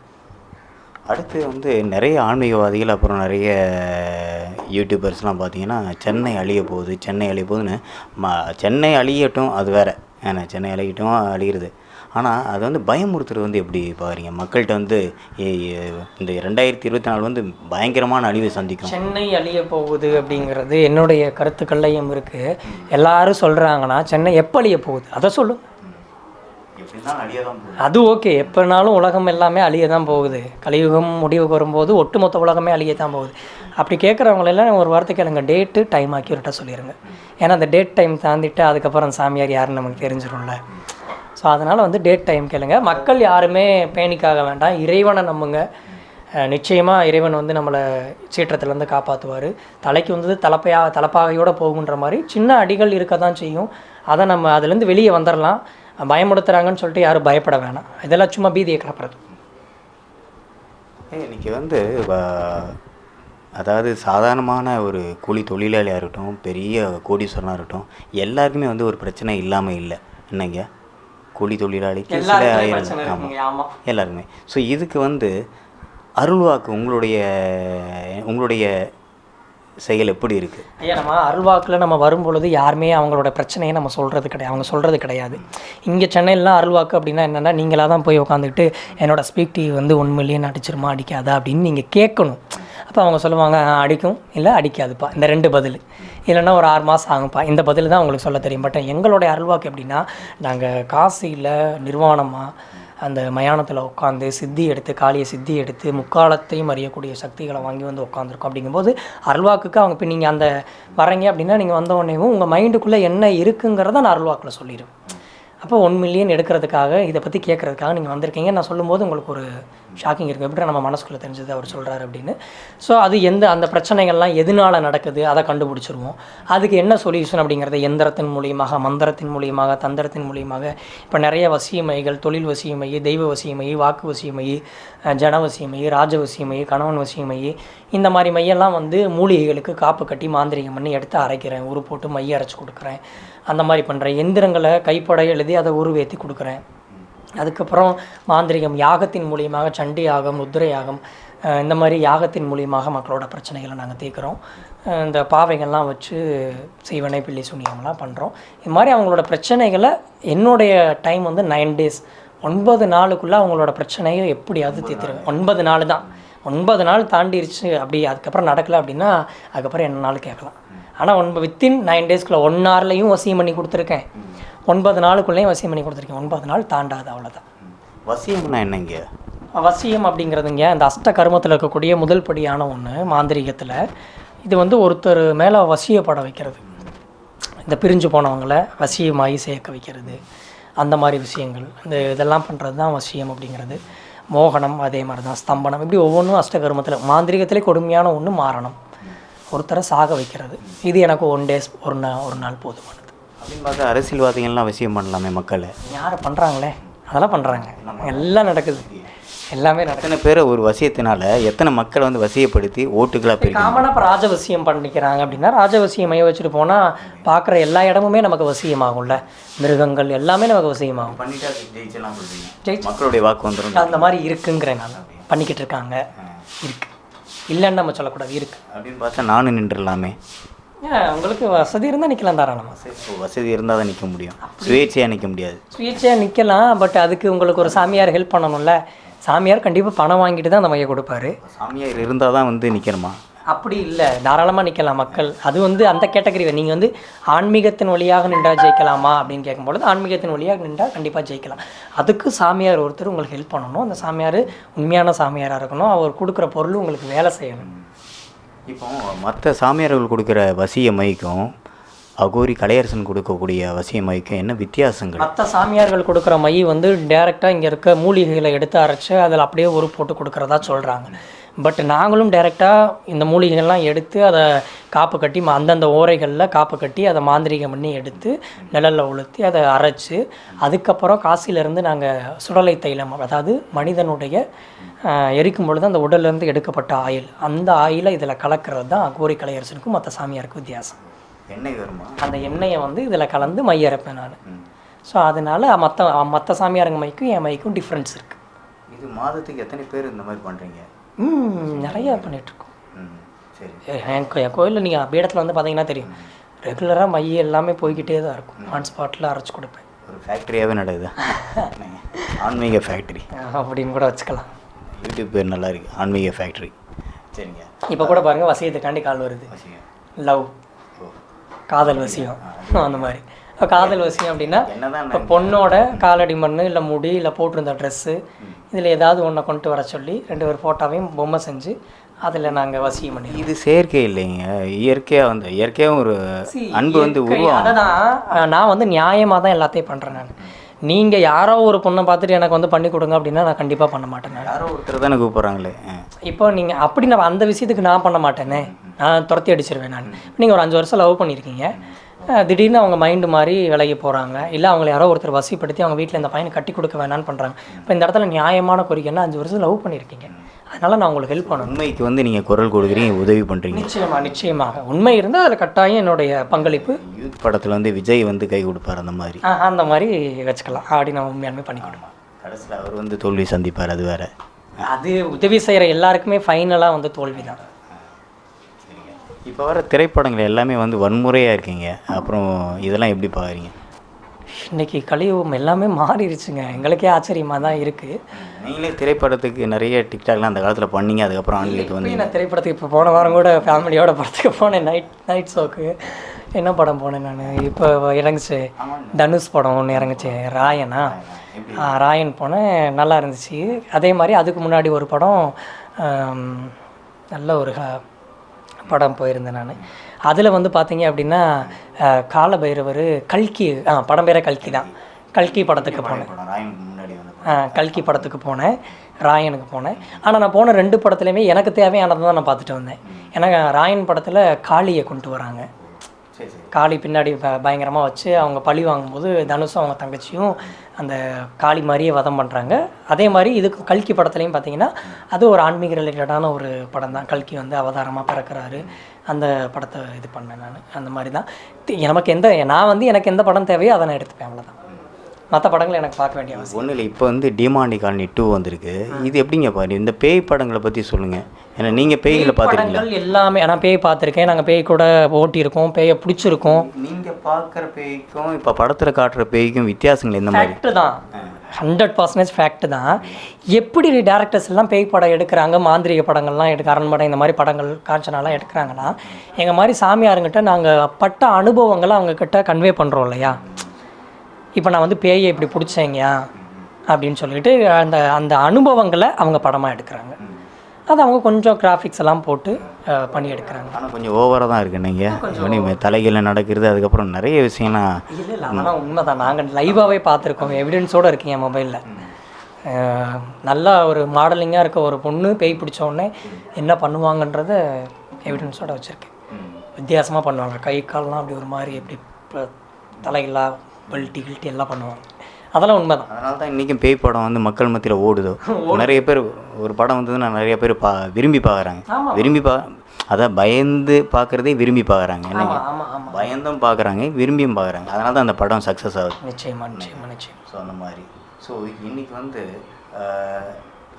அடுத்து வந்து நிறைய ஆன்மீகவாதிகள் அப்புறம் நிறைய யூடியூபர்ஸ்லாம் பார்த்தீங்கன்னா சென்னை அழிய போகுது சென்னை அழிய போகுதுன்னு ம சென்னை அழியட்டும் அது வேற. ஏன்னா சென்னை அழியட்டும் அழிகிறது ஆனால் அது வந்து பயமுறுத்துறது வந்து எப்படி பாருங்க மக்கள்கிட்ட வந்து இந்த ரெண்டாயிரத்தி இருபத்தி நாலு வந்து பயங்கரமான அழிவை சந்திக்கும் சென்னை அழிய போகுது அப்படிங்கிறது என்னுடைய கருத்துக்கள்லையும் இருக்குது எல்லாரும் சொல்கிறாங்கன்னா சென்னை எப்போ அழிய போகுது? அதை சொல்லுங்கள் எப்படி தான் அழிய தான் போகுது அது ஓகே. எப்போனாலும் உலகம் எல்லாமே அழிய தான் போகுது. கலியுகம் முடிவுக்கு வரும்போது ஒட்டுமொத்த உலகமே அழிய தான் போகுது. அப்படி கேட்குறவங்களெல்லாம் ஒரு வார்த்தை கேளுங்க. டேட்டு டைம் அக்யூரேட்டாக சொல்லிடுங்க ஏன்னா அந்த டேட் டைம் தாண்டிட்டு அதுக்கப்புறம் சாமியார் யாருன்னு நமக்கு தெரிஞ்சிடும்ல ஸோ அதனால் வந்து டேட் டைம் கேளுங்க. மக்கள் யாருமே பேனிக்காக வேண்டாம். இறைவனை நம்புங்க. நிச்சயமாக இறைவன் வந்து நம்மளை சீற்றத்துலேருந்து காப்பாற்றுவார் தலைக்கு வந்து தலைப்பையாக தலைப்பாகையோடு போகுன்ற மாதிரி சின்ன அடிகள் இருக்க தான் செய்யும். அதை நம்ம அதுலேருந்து வெளியே வந்துடலாம் பயமுடுத்துறாங்கன்னு சொல்லிட்டு யாரும் பயப்பட வேணாம். இதெல்லாம் சும்மா பீதியை கிளப்புறது ஏய், இன்னைக்கு வந்து அதாவது சாதாரணமான ஒரு கூலி தொழிலாளியாக இருக்கட்டும் பெரிய கோடீஸ்வரனாக இருக்கட்டும் எல்லாருக்குமே வந்து ஒரு பிரச்சனை இல்லாமல் இல்லை. என்னங்க? கூலி தொழிலாளிக்கு சில எல்லாருக்குமே ஆமாம் எல்லாருமே ஸோ இதுக்கு வந்து அருள்வாக்கு உங்களுடைய உங்களுடைய செயல் எப்படி இருக்குது ஐயா நம்ம அருள்வாக்கில் நம்ம வரும்பொழுது யாருமே அவங்களோட பிரச்சனையை நம்ம சொல்கிறது கிடையாது. அவங்க சொல்கிறது கிடையாது. இங்கே சென்னையிலலாம் அருள்வாக்கு அப்படின்னா என்னென்னா நீங்களாக தான் போய் உட்காந்துக்கிட்டு என்னோடய ஸ்பீக் டிவி வந்து ஒன் மில்லியன் அடிச்சிருமா அடிக்காதா அப்படின்னு நீங்கள் கேட்கணும். அப்போ அவங்க சொல்லுவாங்க அடிக்கும். இல்லை அடிக்காதுப்பா. இந்த ரெண்டு பதில். இல்லைன்னா ஒரு ஆறு மாதம் ஆகும்ப்பா. இந்த பதில் தான் உங்களுக்கு சொல்ல தெரியும். பட் எங்களுடைய அருள்வாக்கு எப்படின்னா நாங்கள் காசு இல்லை நிர்வாணமாக அந்த மயானத்தில் உட்காந்து சித்தி எடுத்து காளியை சித்தி எடுத்து முக்காலத்தையும் அறியக்கூடிய சக்திகளை வாங்கி வந்து உட்காந்துருக்கோம் அப்படிங்கும்போது அருள்வாக்குக்கு அவங்க இப்போ நீங்கள் அந்த வரீங்க அப்படின்னா நீங்கள் வந்த உடனேவும் உங்கள் மைண்டுக்குள்ளே என்ன இருக்குங்கிறத நான் அருள்வாக்கில் சொல்லிடுவேன் அப்போ ஒன் மில்லியன் எடுக்கிறதுக்காக இதை பற்றி கேட்குறதுக்காக நீங்கள் வந்திருக்கீங்க. நான் சொல்லும்போது உங்களுக்கு ஒரு ஷாக்கிங் இருக்கும் எப்படி நம்ம மனசுக்குள்ளே தெரிஞ்சது? அவர் சொல்கிறாரு அப்படின்னு. ஸோ அது எந்த அந்த பிரச்சனைகள்லாம் எதனால நடக்குது? அதை கண்டுபிடிச்சிருவோம். அதுக்கு என்ன சொல்யூஷன் அப்படிங்கிறத எந்திரத்தின் மூலியமாக மந்திரத்தின் மூலியமாக தந்திரத்தின் மூலியமாக இப்போ நிறைய வசியமைகள் தொழில் வசியமை தெய்வ வசியமை வாக்கு வசியமை ஜனவசீமை ராஜவசீமை கணவன் வசியமை இந்த மாதிரி மையெல்லாம் வந்து மூலிகைகளுக்கு காப்பு கட்டி மாந்திரிகம் பண்ணி எடுத்து அரைக்கிறேன். உரு போட்டு மைய அரைச்சி கொடுக்குறேன். அந்த மாதிரி பண்ணுறேன் எந்திரங்களை கைப்பட எழுதி அதை உருவேற்றி கொடுக்குறேன். அதுக்கப்புறம் மாந்திரிகம் யாகத்தின் மூலியமாக சண்டி யாகம் ருத்ர யாகம் இந்த மாதிரி யாகத்தின் மூலியமாக மக்களோட பிரச்சனைகளை நாங்கள் தீர்க்குறோம். இந்த பாவைகள்லாம் வச்சு செய்வனை பிள்ளை சுனியம்லாம் பண்ணுறோம் இது மாதிரி அவங்களோட பிரச்சனைகளை என்னுடைய டைம் வந்து நைன் டேஸ் ஒன்பது நாளுக்குள்ளே அவங்களோட பிரச்சனையை எப்படியாவது தீர்த்துருவேன். ஒன்பது நாள் தான். ஒன்பது நாள் தாண்டிருச்சு. அப்படி அதுக்கப்புறம் நடக்கலை அப்படின்னா அதுக்கப்புறம் என்ன நாள் கேட்கலாம். ஆனால் ஒன்பது வித்தின் நைன் டேஸ்க்குள்ளே ஒன் ஹவர்லையும் வசியம் பண்ணி கொடுத்துருக்கேன். ஒன்பது நாளுக்குள்ளேயும் வசியம் பண்ணி கொடுத்துருக்கேன். ஒன்பது நாள் தாண்டாது அவ்வளோதான் வசியம்னா என்னங்க? வசியம் அப்படிங்கிறதுங்க இந்த அஷ்ட கர்மத்தில் இருக்கக்கூடிய முதல் படியான ஒன்று மாந்திரீகத்தில். இது வந்து ஒருத்தர் மேலே வசியப்பட வைக்கிறது. இந்த பிரிஞ்சு போனவங்கள வசியமாகி சேர்க்க வைக்கிறது. அந்த மாதிரி விஷயங்கள் இந்த இதெல்லாம் பண்ணுறது தான் வசியம் அப்படிங்கிறது. மோகனம் அதே மாதிரி தான் ஸ்தம்பனம் இப்படி ஒவ்வொன்றும் அஷ்டகர்மத்தில் மாந்திரிகத்திலே கொடுமையான ஒன்று மாறணும் ஒருத்தரை சாக வைக்கிறது. இது எனக்கு ஒன் டேஸ் ஒரு நாள் ஒரு நாள் போதுமானது. அப்படின்னு பார்த்தா அரசியல்வாதிகள்லாம் வசியம் பண்ணலாமே மக்களை. யாரை பண்ணுறாங்களே அதெல்லாம் பண்ணுறாங்க எல்லாம் நடக்குது. எல்லாமே எத்தனை பேரை ஒரு வசியத்தினால எத்தனை மக்களை வந்து வசியப்படுத்தி ஓட்டுகளாக பிரிக்க காமனாக இப்போ ராஜவசியம் பண்ணிக்கிறாங்க அப்படின்னா ராஜவசியம் மைய வச்சுட்டு போனால் பார்க்குற எல்லா இடமுமே நமக்கு வசியமாகும்ல. மிருகங்கள் எல்லாமே நமக்கு வசியமாகும். பண்ணிட்டா ஜெயிச்சலாம் ஜெயிச்சு மக்களுடைய வாக்கு வந்துடும் அந்த மாதிரி இருக்குங்கிறேன் நான் பண்ணிக்கிட்டு இருக்காங்க. இருக்கு. இல்லைன்னு நம்ம சொல்லக்கூடாது இருக்கு. அப்படின்னு பார்த்தா நானும் நின்றுடலாமே. உங்களுக்கு வசதி இருந்தால் நிற்கலாம் தாராளமாக வசதி இருந்தால் தான் நிற்க முடியும். சுயேட்சையாக நிற்க முடியாது. சுயேட்சையாக நிற்கலாம் பட் அதுக்கு உங்களுக்கு ஒரு சாமியார் ஹெல்ப் பண்ணணும்ல. சாமியார் கண்டிப்பாக பணம் வாங்கிட்டு தான் அந்த மைய கொடுப்பாரு. சாமியார் இருந்தால் தான் வந்து நிற்கணுமா அப்படி இல்லை. தாராளமாக நிற்கலாம் மக்கள். அது வந்து அந்த கேட்டகரி. நீங்கள் வந்து ஆன்மீகத்தின் வழியாக நின்றா ஜெயிக்கலாமா அப்படின்னு கேட்கும்பொழுது ஆன்மீகத்தின் வழியாக நின்றா கண்டிப்பாக ஜெயிக்கலாம். அதுக்கு சாமியார் ஒருத்தர் உங்களுக்கு ஹெல்ப் பண்ணணும். அந்த சாமியார் உண்மையான சாமியாராக இருக்கணும். அவர் கொடுக்குற பொருள் உங்களுக்கு வேலை செய்யணும். இப்போ மற்ற சாமியார்கள் கொடுக்குற வசிய மைக்கும் அகோரி கலையரசன் கொடுக்கக்கூடிய அவசிய மைக்கும் என்ன வித்தியாசங்கள்? மற்ற சாமியார்கள் கொடுக்குற மை வந்து டேரெக்டாக இங்கே இருக்க மூலிகைகளை எடுத்து அரைச்சி அதில் அப்படியே ஒரு போட்டு கொடுக்குறதா சொல்கிறாங்க பட் நாங்களும் டைரெக்டாக இந்த மூலிகைகள்லாம் எடுத்து அதை காப்பு கட்டி ம- அந்தந்த ஓரைகளில் காப்பு கட்டி அதை மாந்திரீகம் பண்ணி எடுத்து நிழலில் உளுத்தி அதை அரைச்சி அதுக்கப்புறம் காசிலேருந்து நாங்கள் சுடலை தைலம் அதாவது மனிதனுடைய எரிக்கும் பொழுது அந்த உடல்லேருந்து எடுக்கப்பட்ட ஆயில். அந்த ஆயிலை இதில் கலக்கிறது தான் அகோரி கலையரசனுக்கும் மற்ற சாமியாருக்கும் வித்தியாசம். எண்ணெய் வருமா அந்த எண்ணெயை வந்து இதில் கலந்து மை அரைப்பேன் நான். ஸோ அதனால் மற்ற மற்ற சாமியாருங்க மைக்கும் என் மைக்கும் டிஃப்ரென்ஸ் இருக்குது இது மாதத்துக்கு எத்தனை பேர் இந்த மாதிரி பண்ணுறீங்க ம் நிறைய பண்ணிகிட்ருக்கோம் சரி. என் கோயிலில் நீங்கள் பீடத்தில் வந்து பார்த்தீங்கன்னா தெரியும். ரெகுலராக மை எல்லாமே போய்கிட்டே தான் இருக்கும். ஆன் ஸ்பாட்டில் அரைச்சி கொடுப்பேன். ஒரு ஃபேக்ட்ரியாகவே நடக்குதா. ஆன்மீக ஃபேக்ட்ரி அப்படின்னு கூட வச்சுக்கலாம். யூடியூப் பேர் நல்லா இருக்கு. ஆன்மீக ஃபேக்ட்ரி சரிங்க. இப்போ கூட பாருங்கள் வசியத்துக்காண்டி கால் வருது. லவ் காதல் வசியம். அந்த மாதிரி. இப்போ காதல் வசியம் அப்படின்னா இப்போ பொண்ணோட காலடி மண் இல்லை முடி இல்லை போட்டிருந்த ட்ரெஸ்ஸு இதில் ஏதாவது ஒன்றை கொண்டு வர சொல்லி ரெண்டு பேர் ஃபோட்டோவையும் பொம்மை செஞ்சு அதில் நாங்கள் வசியம் பண்ணி இது செயற்கை இல்லைங்க. இயற்கையாக வந்து இயற்கையாக ஒரு அன்பு வந்து உருவாகும். அதை தான் நான் வந்து நியாயமாக தான் எல்லாத்தையும் பண்ணுறேன் நான். நீங்கள் யாரோ ஒரு பொண்ணை பார்த்துட்டு எனக்கு வந்து பண்ணி கொடுங்க அப்படின்னா நான் கண்டிப்பாக பண்ண மாட்டேன் யாரோ ஒருத்தர் தானே கூப்பிட்றாங்களே. இப்போ நீங்கள் அப்படி நான் அந்த விஷயத்துக்கு நான் பண்ண மாட்டேனே. நான் துரத்தி அடிச்சிருவேன் நான். நீங்கள் ஒரு அஞ்சு வருஷம் லவ் பண்ணியிருக்கீங்க திடீர்னு அவங்க மைண்டு மாதிரி விலகி போகிறாங்க இல்லை அவங்கள யாரோ ஒருத்தர் வசிப்படுத்தி அவங்க வீட்டில் இந்த பையனை கட்டி கொடுக்க வேணான்னு பண்ணுறாங்க இப்போ இந்த இடத்துல நியாயமான கோரிக்கைன்னா அஞ்சு வருஷம் லவ் பண்ணியிருக்கீங்க அதனால நான் உங்களுக்கு ஹெல்ப் பண்ணணும். உண்மைக்கு வந்து நீங்கள் குரல் கொடுக்குறீங்க உதவி பண்ணுறீங்க நிச்சயமாக நிச்சயமாக. உண்மை இருந்தால் அதில் கட்டாயம் என்னுடைய பங்களிப்பு. யூத் படத்தில் வந்து விஜய் வந்து கை கொடுப்பார் அந்த மாதிரி. அந்த மாதிரி வச்சுக்கலாம். அப்படி நான் உண்மையாலுமே பண்ணி கொடுப்பேன். கடைசியில் அவர் வந்து தோல்வி சந்திப்பார் அது வேற. அது உதவி செய்கிற எல்லாருக்குமே ஃபைனலாக வந்து தோல்வி தான் இப்போ வர திரைப்படங்கள் எல்லாமே வந்து வன்முறையாக இருக்கீங்க. அப்புறம் இதெல்லாம் எப்படி பார்க்குறீங்க இன்னைக்கு கலியுகம் எல்லாமே மாறிடுச்சுங்க. எங்களுக்கே ஆச்சரியமாக தான் இருக்குது நீங்களே திரைப்படத்துக்கு நிறைய டிக்டாக்லாம் அந்த காலத்தில் பண்ணீங்க. அதுக்கப்புறம் ஆன்மீகத்துக்கு வந்து நான் திரைப்படத்துக்கு இப்போ போன வாரம் கூட ஃபேமிலியோட படத்துக்கு போனேன். நைட் நைட் ஷோக்கு என்ன படம் போனேன் நான்? இப்போ இறங்குச்சு. தனுஷ் படம் ஒன்று இறங்குச்சு. ராயனா. ராயன். போனேன். நல்லா இருந்துச்சு. அதே மாதிரி அதுக்கு முன்னாடி ஒரு படம் நல்ல ஒரு படம் போயிருந்தேன் நான். அதில் வந்து பார்த்தீங்க அப்படின்னா காலபைரவர் கல்கி ஆ படம் பேரே கல்கி தான். கல்கி படத்துக்கு போனேன். கல்கி படத்துக்கு போனேன். ராயனுக்கு போனேன். ஆனால் நான் போன ரெண்டு படத்துலையுமே எனக்கு தேவையானதை தான் நான் பார்த்துட்டு வந்தேன். ஏன்னா ராயன் படத்தில் காளியை கொண்டு வராங்க. காளி பின்னாடி ப- பயங்கரமா வச்சு அவங்க பழி வாங்கும்போது தனுஷும் அவங்க தங்கச்சியும் அந்த காளி மாதிரியே வதம் பண்ணுறாங்க அதே மாதிரி இதுக்கு கல்கி படத்துலையும் பார்த்தீங்கன்னா அது ஒரு ஆன்மீக ரிலேட்டடான ஒரு படம் தான். கல்கி வந்து அவதாரமாக பிறக்கிறாரு. அந்த படத்தை இது பண்ணேன் நான். அந்த மாதிரி தான் எனக்கு நமக்கு எந்த நான் வந்து எனக்கு எந்த படம் தேவையோ அதை நான் எடுத்துப்பேன் அவ்வளோதான் மற்ற படங்களை எனக்கு பார்க்க வேண்டிய அவசியம் ஒன்றும் இல்லை இப்போ வந்து டிமாண்டி காலனி டூ வந்திருக்கு. இது எப்படிங்க பாரு? இந்த பேய் படங்களை பற்றி சொல்லுங்கள் ஏன்னா நீங்கள் பேய்களை பார்த்துருக்கீங்களா? எல்லாமே நான் பேய் பார்த்துருக்கேன். நாங்கள் பேய் கூட ஓட்டியிருக்கோம். பேயை பிடிச்சிருக்கோம். நீங்கள் பார்க்குற பேய்க்கும் இப்போ படத்தில் காட்டுற பேய்க்கும் வித்தியாசங்கள் எந்த மாதிரி? ஃபேக்ட் தான். ஹண்ட்ரட் பர்சன்டேஜ் ஃபேக்ட் தான். எப்படி டேரக்டர்ஸ் எல்லாம் பேய் படம் எடுக்கிறாங்க மாந்திரிக படங்கள்லாம் எடுக்க அரண்மனை இந்த மாதிரி படங்கள் காஞ்சனாலாம் எடுக்கிறாங்கன்னா எங்கள் மாதிரி சாமியாருங்கிட்ட நாங்கள் பட்ட அனுபவங்களை அவங்கக்கிட்ட கன்வே பண்ணுறோம் இல்லையா? இப்போ நான் வந்து பேயை இப்படி பிடிச்சேங்கயா அப்படின்னு சொல்லிட்டு அந்த அந்த அனுபவங்களை அவங்க படமாக எடுக்கிறாங்க. அது அவங்க கொஞ்சம் கிராஃபிக்ஸ் எல்லாம் போட்டு பண்ணி எடுக்கிறாங்க. ஆனால் கொஞ்சம் ஓவராக தான் இருக்கு நீங்கள் தலைகளில் நடக்கிறது அதுக்கப்புறம் நிறைய விஷயம்லாம் இல்லை இல்லை அதெல்லாம் உண்மை தான் நாங்கள் லைவாகவே பார்த்துருக்கோம். எவிடன்ஸோடு இருக்கீங்க மொபைலில் நல்லா ஒரு மாடலிங்காக இருக்க ஒரு பொண்ணு பேய் பிடிச்ச உடனே என்ன பண்ணுவாங்கன்றத எவிடன்ஸோட வச்சுருக்கேன். வித்தியாசமாக பண்ணுவாங்க. கை கால்லாம் அப்படி ஒரு மாதிரி எப்படி தலையெல்லாம் பெல்ட்டி கில்ட்டி எல்லாம் பண்ணுவாங்க. அதெல்லாம் உண்மை தான் அதனால தான் இன்றைக்கும் பேய் படம் வந்து மக்கள் மத்தியில் ஓடுதோ. நிறைய பேர் ஒரு படம் வந்ததுன்னா நிறைய பேர் பா விரும்பி பார்க்குறாங்க. விரும்பி பா அதான் பயந்து பார்க்குறதே விரும்பி பார்க்குறாங்க ஆமாம் பயந்தும் பார்க்குறாங்க விரும்பியும் பார்க்குறாங்க அதனால தான் அந்த படம் சக்ஸஸ் ஆகுது. நிச்சயமா நிச்சயமா நிச்சயம். ஸோ அந்த மாதிரி. ஸோ இன்னைக்கு வந்து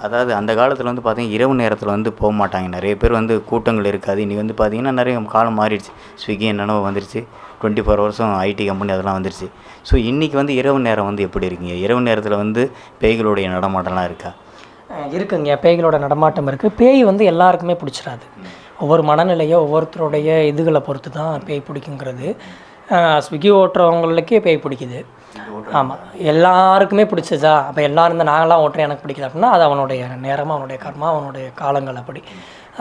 அதாவது அந்த காலத்தில் வந்து பார்த்தீங்கன்னா இரவு நேரத்தில் வந்து போக மாட்டாங்க. நிறைய பேர் வந்து கூட்டங்கள் இருக்காது. இன்றைக்கி வந்து பார்த்தீங்கன்னா நிறைய காலம் மாறிடுச்சு. ஸ்விக்கி என்னென்னவோ வந்துருச்சு. டுவெண்ட்டி ஃபோர் ஹவர்ஸும் ஐடி கம்பெனி அதெல்லாம் வந்துருச்சு. ஸோ இன்றைக்கி வந்து இரவு நேரம் வந்து எப்படி இருக்கீங்க? இரவு நேரத்தில் வந்து பேய்களுடைய நடமாட்டம்லாம் இருக்கா? இருக்குங்க. பேய்களோட நடமாட்டம் இருக்குது பேய் வந்து எல்லாருக்குமே பிடிச்சிடாது ஒவ்வொரு மனநிலையோ ஒவ்வொருத்தருடைய இதுகளை பொறுத்து தான் பேய் பிடிக்குங்கிறது. ஸ்விக்கி ஓட்டுறவங்களுக்கே பேய் பிடிக்குது. ஆமாம் எல்லாருக்குமே பிடிச்சதா? அப்போ எல்லாரும் இந்த நாங்களாம் ஓட்டுறேன் எனக்கு பிடிக்குது அப்படின்னா அது அவனுடைய நேரமாக அவனுடைய கர்மா அவனுடைய காலங்கள் அப்படி.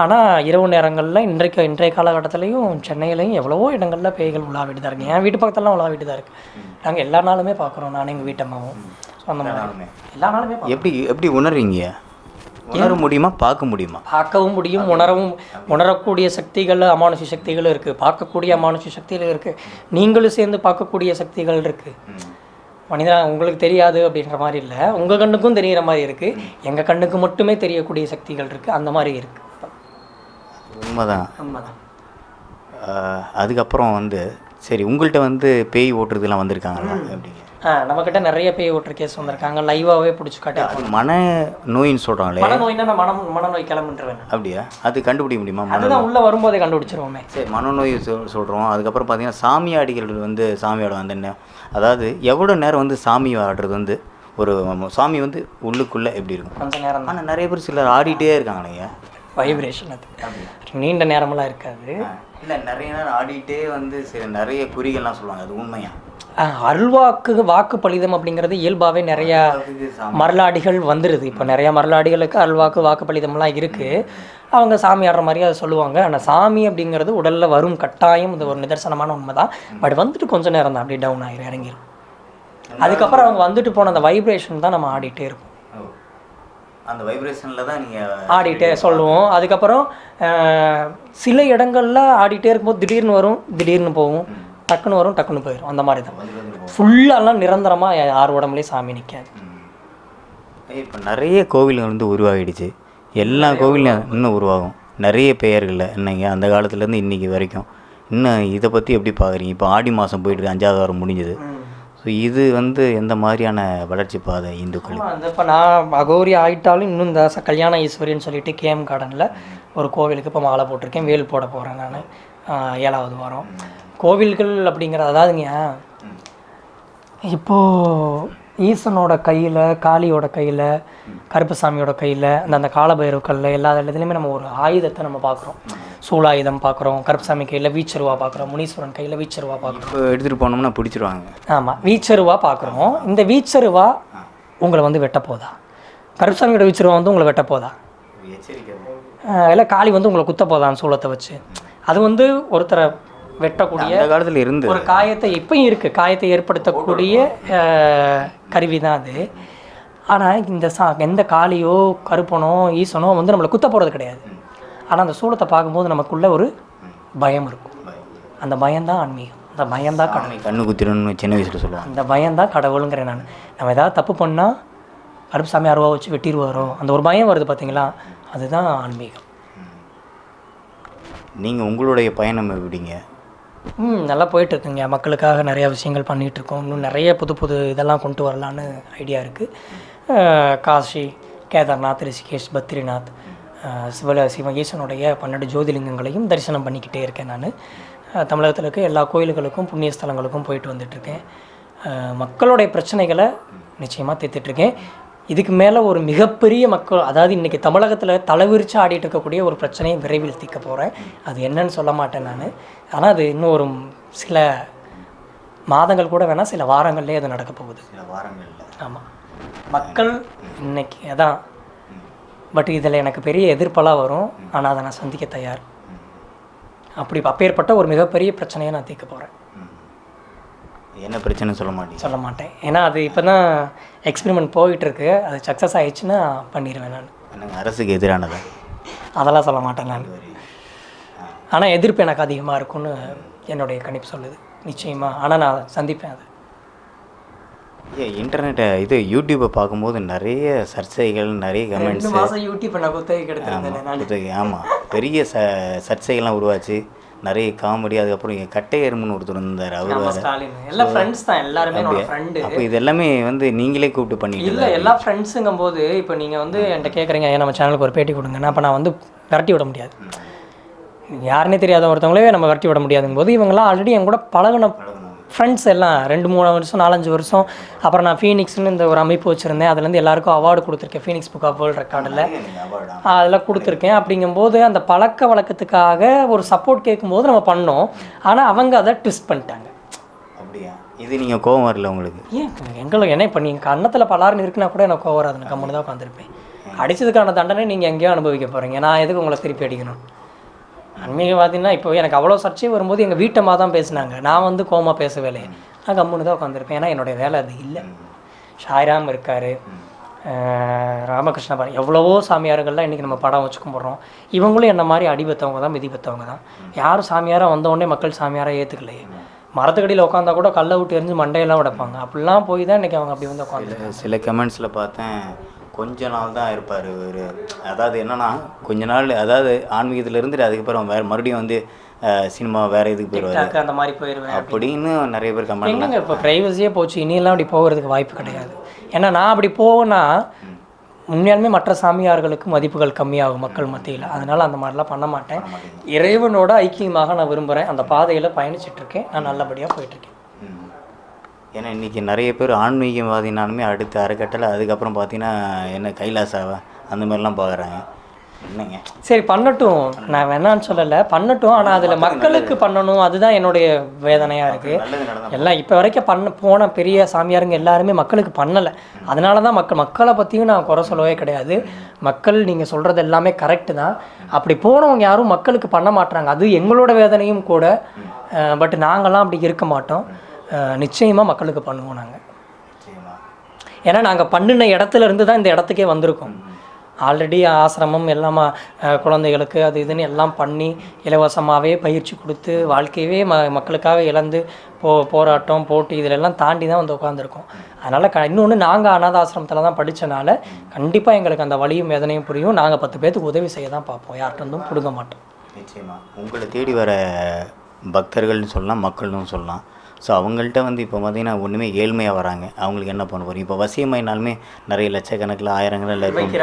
ஆனால் இரவு நேரங்களில் இன்றைக்கு இன்றைய காலகட்டத்திலையும் சென்னையிலையும் எவ்வளவோ இடங்களில் பேய்கள் உலாவிட்டு தான் இருக்கு. என் வீட்டு பக்கத்துலலாம் உலாவிட்டு தான் இருக்குது நாங்கள் எல்லா நாளுமே பார்க்குறோம் நானும் எங்கள் வீட்டம்மாவும் ஸோ அந்த மாதிரி. எல்லா நாளுமே எப்படி எப்படி உணர்றீங்க? உணர முடியுமா பார்க்க முடியுமா? பார்க்கவும் முடியும் உணரவும் உணரக்கூடிய சக்திகள் அமானுஷ சக்திகள் இருக்குது பார்க்கக்கூடிய அமானுஷ சக்திகள் இருக்குது நீங்களும் சேர்ந்து பார்க்கக்கூடிய சக்திகள் இருக்குது மனிதா உங்களுக்கு தெரியாது அப்படின்ற மாதிரி இல்லை. உங்கள் கண்ணுக்கும் தெரிகிற மாதிரி இருக்குது எங்கள் கண்ணுக்கு மட்டுமே தெரியக்கூடிய சக்திகள் இருக்குது அந்த மாதிரி இருக்குது உண்மைதான். உண்மைதான். அதுக்கப்புறம் வந்து சரி உங்கள்கிட்ட வந்து பேய் ஓட்டுறதுலாம் வந்திருக்காங்களா? அப்படிங்க ஆ நம்மக்கிட்ட நிறைய பேய் ஓட்டுற கேஸ் வந்திருக்காங்க. லைவாகவே பிடிச்சி காட்டி மன நோயின்னு சொல்கிறாங்களே மனநோய்னா நான் மனம் மனநோய் கிளம்புன்றவேன். அப்படியா? அது கண்டுபிடிக்க முடியுமா மன அதுதான் உள்ளே வரும்போதே கண்டுபிடிச்சிருவோமே. சரி மனநோய் சொல் சொல்கிறோம் அதுக்கப்புறம் பார்த்தீங்கன்னா சாமியாடிகள் வந்து சாமியாட வந்து என்ன? அதாவது எவ்வளோ நேரம் வந்து சாமி ஆடுறது வந்து ஒரு சாமி வந்து உள்ளுக்குள்ளே எப்படி இருக்கும்? கொஞ்ச நேரம் ஆனால் நிறைய பேர் சிலர் ஆடிட்டே இருக்காங்களே வைப்ரேஷன் அது. நீண்ட நேரமெல்லாம் இருக்காது. இல்லை நிறைய நேரம் ஆடிட்டே வந்து சில நிறைய குறிகள்லாம் சொல்லுவாங்க அது உண்மையா? அருள்வாக்கு வாக்கு பலிதம் அப்படிங்கிறது இயல்பாகவே நிறையா மரலாடிகள் வந்துடுது இப்போ நிறையா மரலாடிகளுக்கு அருள்வாக்கு வாக்கு பலிதம்லாம் இருக்குது அவங்க சாமி ஆடுற மாதிரி அதை சொல்லுவாங்க. ஆனால் சாமி அப்படிங்கிறது உடலில் வரும் கட்டாயம் இது ஒரு நிதர்சனமான உண்மை தான் பட் வந்துட்டு கொஞ்ச நேரம் தான் அப்படியே டவுன் ஆகிரும் இறங்கிரும். அதுக்கப்புறம் அவங்க வந்துட்டு போன அந்த வைப்ரேஷன் தான் நம்ம ஆடிட்டே இருப்போம். அந்த வைப்ரேஷனில் தான் நீங்கள் ஆடிட்டே சொல்லுவோம். அதுக்கப்புறம் சில இடங்கள்ல ஆடிட்டே இருக்கும்போது திடீர்னு வரும் திடீர்னு போகும். டக்குன்னு வரும் டக்குன்னு போயிடும் அந்த மாதிரி தான். ஃபுல்லாலாம் நிரந்தரமாக யார் உடம்புலேயும் சாமி நிற்காது இப்போ நிறைய கோவில்கள் வந்து உருவாகிடுச்சு. எல்லா கோவிலும் இன்னும் உருவாகும். நிறைய பெயர்களில் என்னங்க அந்த காலத்துலேருந்து இன்றைக்கி வரைக்கும். இன்னும் இதை பற்றி எப்படி பார்க்குறீங்க? இப்போ ஆடி மாதம் போயிட்டு அஞ்சாவது வாரம் முடிஞ்சது. ஸோ இது வந்து எந்த மாதிரியான வளர்ச்சி பாதை இந்துக்கள் அந்த இப்போ நான் அகோரி ஆகிட்டாலும் இன்னும் இந்த கல்யாண ஈஸ்வரின்னு சொல்லிட்டு கேஎம் கார்டனில் ஒரு கோவிலுக்கு இப்போ மாலை போட்டிருக்கேன் வேல் போட போகிறேன் நான். ஏழாவது வாரம். கோவில்கள் அப்படிங்கிறது அதாவதுங்க. இப்போது ஈசனோட கையில் காளியோட கையில் கருப்பசாமியோட கையில் அந்த அந்த காலபைரவ கல்லில் எல்லா இடத்துலையுமே நம்ம ஒரு ஆயுதத்தை நம்ம பார்க்குறோம் சூலாயுதம் பார்க்குறோம் கருப்பசாமி கையில் வீச்சருவா பார்க்குறோம் முனீஸ்வரன் கையில் வீச்சருவா பார்க்குறோம். எடுத்துகிட்டு போனோம்னா பிடிச்சிருவாங்க. ஆமாம் வீச்சருவா பார்க்குறோம். இந்த வீச்சருவா உங்களை வந்து வெட்ட போதா? கருப்பசாமியோட வீச்சருவா வந்து உங்களை வெட்ட போதா? இல்லை காளி வந்து உங்களை குத்த போதான்னு சூலத்தை வச்சு. அது வந்து ஒருத்தரை வெட்டக்கூடிய காலத்தில் இருந்து. ஒரு காயத்தை இப்பயும் இருக்குது காயத்தை ஏற்படுத்தக்கூடிய கருவி தான் அது. ஆனால் இந்த சா எந்த காளியோ கருப்பனோ ஈசனோ வந்து நம்மளை குத்த போகிறது கிடையாது. ஆனால் அந்த சூலத்தை பார்க்கும்போது நமக்குள்ள ஒரு பயம் இருக்கும். அந்த பயம்தான் ஆன்மீகம். அந்த பயம்தான் கடவுள். சாமி கண்ணு குத்திரன்னு சின்ன வயசில் சொல்லுவாங்க. அந்த பயம்தான் கடவுளுங்கிறேன் நான். நம்ம ஏதாவது தப்பு பண்ணால் கருப்புசாமி அருவா வச்சு வெட்டிடுவாரோ அந்த ஒரு பயம் வருது பார்த்தீங்களா அதுதான் ஆன்மீகம். நீங்கள் உங்களுடைய பயணம் எப்படிங்க? ம் நல்லா போயிட்டு இருக்குங்க மக்களுக்காக நிறையா விஷயங்கள் பண்ணிகிட்டு இருக்கோம் இன்னும் நிறைய புது புது இதெல்லாம் கொண்டு வரலான்னு ஐடியா இருக்குது காசி கேதார்நாத் ரிஷிகேஷ் பத்ரிநாத். சிவல சிவ ஈசனுடைய பன்னெண்டு ஜோதிலிங்கங்களையும் தரிசனம் பண்ணிக்கிட்டே இருக்கேன் நான். தமிழகத்தில் இருக்க எல்லா கோயில்களுக்கும் புண்ணிய ஸ்தலங்களுக்கும் போயிட்டு வந்துட்டுருக்கேன். மக்களுடைய பிரச்சனைகளை நிச்சயமாக தீர்த்துட்ருக்கேன் இதுக்கு மேலே ஒரு மிகப்பெரிய மக்கள் அதாவது இன்றைக்கி தமிழகத்தில் தலைவிரிச்சு ஆடிட்டு இருக்கக்கூடிய ஒரு பிரச்சனையை விரைவில் தீர்க்க போகிறேன் அது என்னன்னு சொல்ல மாட்டேன் நான். ஆனால் அது இன்னும் ஒரு சில மாதங்கள் கூட வேணால் சில வாரங்கள்லேயே அது நடக்க போகுது. சில வாரங்களில். ஆமாம் மக்கள் இன்னைக்கு அதான் பட் இதில் எனக்கு பெரிய எதிர்ப்பெல்லாம் வரும். ஆனால் அதை நான் சந்திக்க தயார். அப்படி அப்பேற்பட்ட ஒரு மிகப்பெரிய பிரச்சனையை நான் தீர்க்க போகிறேன் என்ன பிரச்சனை சொல்ல மாட்டீங்க? சொல்ல மாட்டேன். ஏன்னா அது இப்போ தான் எக்ஸ்பெரிமெண்ட் போயிட்டுருக்கு. அது சக்ஸஸ் ஆயிடுச்சுன்னா பண்ணிடுவேன் நான். அரசுக்கு எதிரானதா? அதெல்லாம் சொல்ல மாட்டேன் நான். ஆனால் எதிர்ப்பு எனக்கு அதிகமாக இருக்கும்னு என்னுடைய கணிப்பு சொல்லுது. நிச்சயமாக ஆனால் நான் சந்திப்பேன் அது. இன்டர்நெட்டை இது யூடியூப்பை பார்க்கும்போது நிறைய சர்ச்சைகள் நிறைய கமெண்ட்ஸ் மாதம் யூடியூப் நான் குத்தகை எடுத்திருந்தேன் நான். ஆமாம் பெரிய ச சர்ச்சைகள்லாம் உருவாச்சு. நிறைய காமெடி அதுக்கப்புறம் இங்கே கட்டை எறும்புன்னு ஒருத்தர் இருந்தார் அவர் எல்லாம் ஃப்ரெண்ட்ஸ் தான் எல்லாருமே ஃப்ரெண்டு அப்போ இது எல்லாமே வந்து நீங்களே கூப்பிட்டு பண்ணிட்டு இல்லை எல்லா ஃப்ரெண்ட்ஸுங்கும் போது இப்போ நீங்கள் வந்து என்கிட்ட கேட்குறீங்க ஏன் நம்ம சேனலுக்கு ஒரு பேட்டி கொடுங்கன்னா. அப்போ நான் வந்து விரட்டி விட முடியாது. யாருன்னே தெரியாத ஒருத்தவங்களே நம்ம விரட்டி விட முடியாதுங்கும் போது இவங்கெல்லாம் ஆல்ரெடி என் கூட பழகின ஃப்ரெண்ட்ஸ் எல்லாம் ரெண்டு மூணு வருஷம் நாலஞ்சு வருஷம். அப்புறம் நான் ஃபீனிக்ஸ்னு இந்த ஒரு அமைப்பு வச்சுருந்தேன். அதுலேருந்து எல்லாருக்கும் அவார்டு கொடுத்துருக்கேன். ஃபீனிக்ஸ் புக் ஆஃப் வேர்ல்ட் ரெக்கார்டில் அதெல்லாம் கொடுத்துருக்கேன். அப்படிங்கும்போது அந்த பழக்க வழக்கத்துக்காக ஒரு சப்போர்ட் கேட்கும்போது நம்ம பண்ணோம். ஆனால் அவங்க அதை ட்விஸ்ட் பண்ணிட்டாங்க. அப்படியா? இது நீங்கள் கோவம் வரல உங்களுக்கு? ஏன்? எங்களுக்கு என்ன இப்போ நீங்கள் கன்னத்தில் பலாருன்னு இருக்குன்னா கூட எனக்கு கோவம் வராது. நான் கம்முன்னு தான் உட்காந்துருப்பேன் அடிச்சதுக்கான தண்டனை நீங்கள் எங்கேயோ அனுபவிக்க போகிறீங்க நான் எதுக்கு உங்களை திருப்பி அடிக்கணும்? ஆன்மீகவாதின்னா இப்போ எனக்கு அவ்வளோ சர்ச்சை வரும்போது எங்கள் வீட்டம்மா தான் பேசுனாங்க. நான் வந்து கோமா பேசவே இல்லை நான் கம்முன்னு தான் உட்காந்துருப்பேன் ஏன்னா என்னுடைய வேலை அது இல்லை. ஷாய்ராம் இருக்கார். ராமகிருஷ்ண பாரதி எவ்வளவோ சாமியார்கள்லாம் இன்றைக்கி நம்ம படம் வச்சு கும்பிட்றோம் இவங்களும் என்ன மாதிரி அடி பெற்றவங்க தான் மிதி பெற்றவங்க தான். யாரும் சாமியாராக வந்தவொடனே மக்கள் சாமியாராக ஏற்றுக்கலையே மரத்துக்கடியில் உட்காந்தா கூட கல்லை விட்டு எரிஞ்சு மண்டையெல்லாம் உடைப்பாங்க. அப்படிலாம் போய் தான் இன்றைக்கி அவங்க அப்படி வந்து உட்காந்து சில கமெண்ட்ஸில் பார்த்தேன். கொஞ்ச நாள் தான் இருப்பார் இவர். அதாவது என்னன்னா கொஞ்ச நாள் அதாவது ஆன்மீகத்தில் இருந்துட்டு அதுக்கப்புறம் வேறு மறுபடியும் வந்து சினிமா வேறு இதுக்கு போயிடுவார். அந்த மாதிரி போயிடுவேன் அப்படின்னு. நிறைய பேர் கமெண்ட் இப்போ ப்ரைவசியே போச்சு இனியெல்லாம் அப்படி போகிறதுக்கு வாய்ப்பு கிடையாது. ஏன்னா நான் அப்படி போவேன்னா உண்மையாலுமே மற்ற சாமியார்களுக்கு மதிப்புகள் கம்மியாகும் மக்கள் மத்தியில். அதனால் அந்த மாதிரிலாம் பண்ண மாட்டேன். இறைவனோட ஐக்கியமாக நான் விரும்புகிறேன் அந்த பாதையில் பயணிச்சுட்டு இருக்கேன். நான் நல்லபடியாக போயிட்டுருக்கேன். ஏன்னா இன்றைக்கி நிறைய பேர் ஆன்மீகவாதினாலுமே அடுத்த அறக்கட்டளை அதுக்கப்புறம் பார்த்தீங்கன்னா என்ன கைலாசாவா? அந்த மாதிரிலாம் பார்க்குறாங்க. என்னங்க? சரி பண்ணட்டும். நான் வேணான்னு சொல்லலை. பண்ணட்டும். ஆனால் அதில் மக்களுக்கு பண்ணணும். அதுதான் என்னுடைய வேதனையாக இருக்குது. எல்லாம் இப்போ வரைக்கும் பண்ண போன பெரிய சாமியாருங்க எல்லாருமே மக்களுக்கு பண்ணலை. அதனால தான் மக்கள் மக்களை பற்றியும் நான் குறை சொல்லவே கிடையாது. மக்கள் நீங்கள் சொல்கிறது எல்லாமே கரெக்டு தான். அப்படி போனவங்க யாரும் மக்களுக்கு பண்ண மாட்றாங்க. அது எங்களோட வேதனையும் கூட. பட் நாங்களாம் அப்படி இருக்க மாட்டோம். நிச்சயமாக மக்களுக்கு பண்ணுவோம் நாங்கள் ஏன்னா நாங்கள் பண்ணின இடத்துல இருந்து தான் இந்த இடத்துக்கே வந்திருக்கோம். ஆல்ரெடி ஆசிரமம் எல்லாமா குழந்தைகளுக்கு அது இதுன்னு எல்லாம் பண்ணி இலவசமாகவே பயிற்சி கொடுத்து வாழ்க்கையவே ம மக்களுக்காக இழந்து போ போராட்டம் போட்டி இதிலெல்லாம் தாண்டி தான் வந்து உட்காந்துருக்கோம் அதனால் க இன்னொன்று நாங்கள் அநாத ஆசிரமத்தில் தான் படித்தனால கண்டிப்பாக எங்களுக்கு அந்த வழியும் வேதனையும் புரியும். நாங்கள் பத்து பேர்த்துக்கு உதவி செய்ய தான் பார்ப்போம் யார்கிட்ட இருந்தும் மாட்டோம். நிச்சயமாக உங்களை தேடி வர பக்தர்கள்னு சொல்லலாம் மக்கள்னு சொல்லலாம். ஸோ அவங்கள்ட்ட வந்து இப்போ பார்த்தீங்கன்னா ஒன்றுமே ஏழ்மையாக வராங்க. அவங்களுக்கு என்ன பண்ண போகிறோம் இப்போ வசியமைனாலுமே நிறைய லட்சக்கணக்கில் ஆயிரங்கள் இருக்கும்.